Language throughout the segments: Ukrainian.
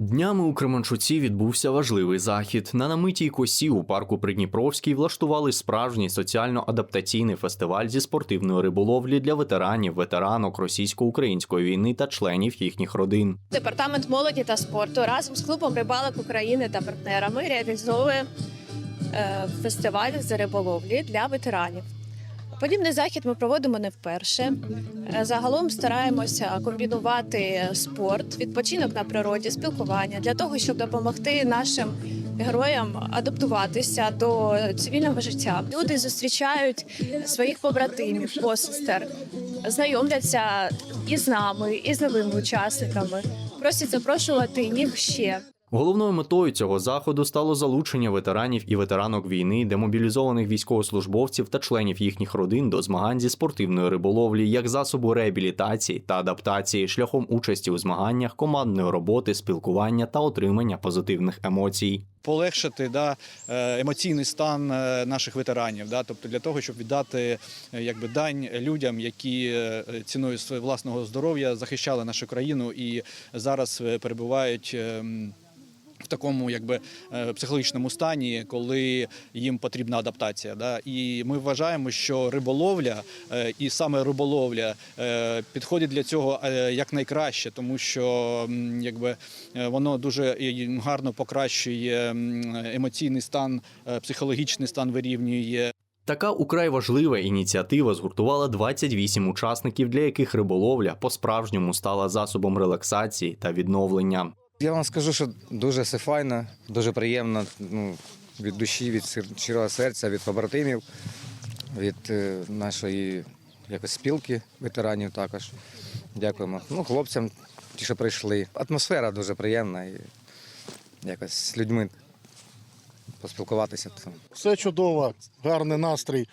Днями у Кременчуці відбувся важливий захід. На намитій косі у парку Придніпровський влаштували справжній соціально-адаптаційний фестиваль зі спортивної риболовлі для ветеранів, ветеранок російсько-української війни та членів їхніх родин. Департамент молоді та спорту разом з клубом рибалок України та партнерами реалізовує е, фестиваль з риболовлі для ветеранів. Подібний захід ми проводимо не вперше. Е, Загалом стараємося комбінувати спорт, відпочинок на природі, спілкування для того, щоб допомогти нашим героям адаптуватися до цивільного життя. Люди зустрічають своїх побратимів, посестер, знайомляться і з нами, і з новими учасниками. Просять запрошувати їх ще. Головною метою цього заходу стало залучення ветеранів і ветеранок війни, демобілізованих військовослужбовців та членів їхніх родин до змагань зі спортивної риболовлі як засобу реабілітації та адаптації шляхом участі у змаганнях, командної роботи, спілкування та отримання позитивних емоцій. полегшити да, е, емоційний стан е, наших ветеранів, да, тобто для того, щоб віддати е, якби дань людям, які ціною власного здоров'я захищали нашу країну і зараз перебувають. Такому якби е, психологічному стані, коли їм потрібна адаптація, да і ми вважаємо, що риболовля е, і саме риболовля е, підходить для цього е, якнайкраще, тому що якби воно дуже гарно покращує емоційний стан, психологічний стан вирівнює. Така украй важлива ініціатива згуртувала 28 учасників, для яких риболовля по-справжньому стала засобом релаксації та відновлення. Я вам скажу, що дуже все файно, дуже приємно ну, від душі, від щирого серця, від побратимів, від е, нашої якось спілки ветеранів також. Дякуємо. Ну, хлопцям, ті, що прийшли. Атмосфера дуже приємна і якось з людьми поспілкуватися. Все чудово, гарний настрій,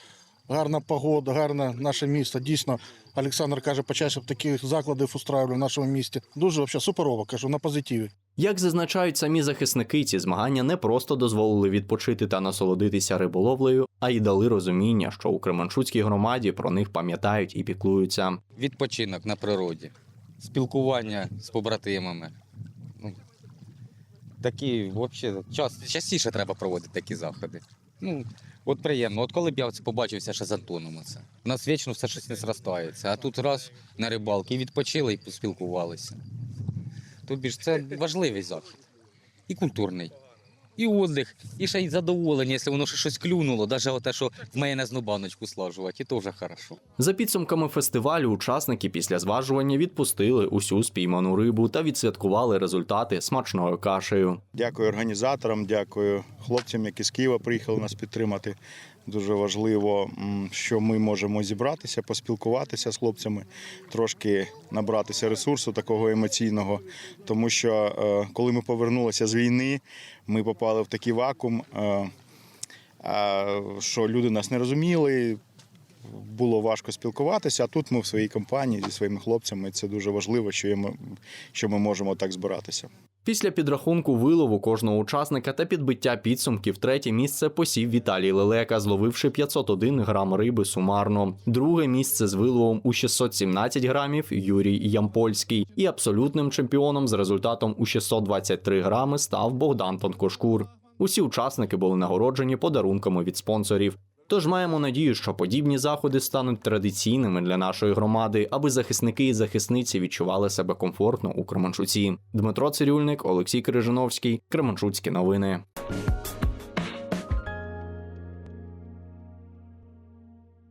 гарна погода, гарне наше місто. Дійсно, Олександр каже, почаще б такі заклади устраювали в нашому місті. Дуже взагалі суперово, кажу, на позитиві. Як зазначають самі захисники, ці змагання не просто дозволили відпочити та насолодитися риболовлею, а й дали розуміння, що у Кременчуцькій громаді про них пам'ятають і піклуються. відпочинок на природі, спілкування з побратимами. Ну, такі, взагалі, час, частіше треба проводити такі заходи. Ну, от приємно. От коли б я побачився ще з Антоном, це У нас вічно все щось не зростається. А тут раз на рибалки і відпочили і поспілкувалися. Тобі ж це важливий захід. І культурний. І отдих, і ще й задоволення, якщо воно ще щось клюнуло, навіть те, що в мене зну баночку слажувати, і то вже хорошо. За підсумками фестивалю, учасники після зважування відпустили усю спійману рибу та відсвяткували результати смачною кашею. Дякую організаторам, дякую хлопцям, які з Києва приїхали нас підтримати. Дуже важливо, що ми можемо зібратися, поспілкуватися з хлопцями, трошки набратися ресурсу такого емоційного. Тому що е, коли ми повернулися з війни, ми попали в такий вакуум, е, е, що люди нас не розуміли. Було важко спілкуватися, а тут ми в своїй компанії зі своїми хлопцями. Це дуже важливо, що ми, що ми можемо так збиратися. Після підрахунку вилову кожного учасника та підбиття підсумків третє місце посів Віталій Лелека, зловивши 501 грам риби сумарно. Друге місце з виловом у 617 грамів Юрій Ямпольський. І абсолютним чемпіоном з результатом у 623 грами став Богдан Тонкошкур. Усі учасники були нагороджені подарунками від спонсорів. Тож маємо надію, що подібні заходи стануть традиційними для нашої громади, аби захисники і захисниці відчували себе комфортно у Кременчуці. Дмитро Цирюльник, Олексій Крижиновський, Кременчуцькі новини.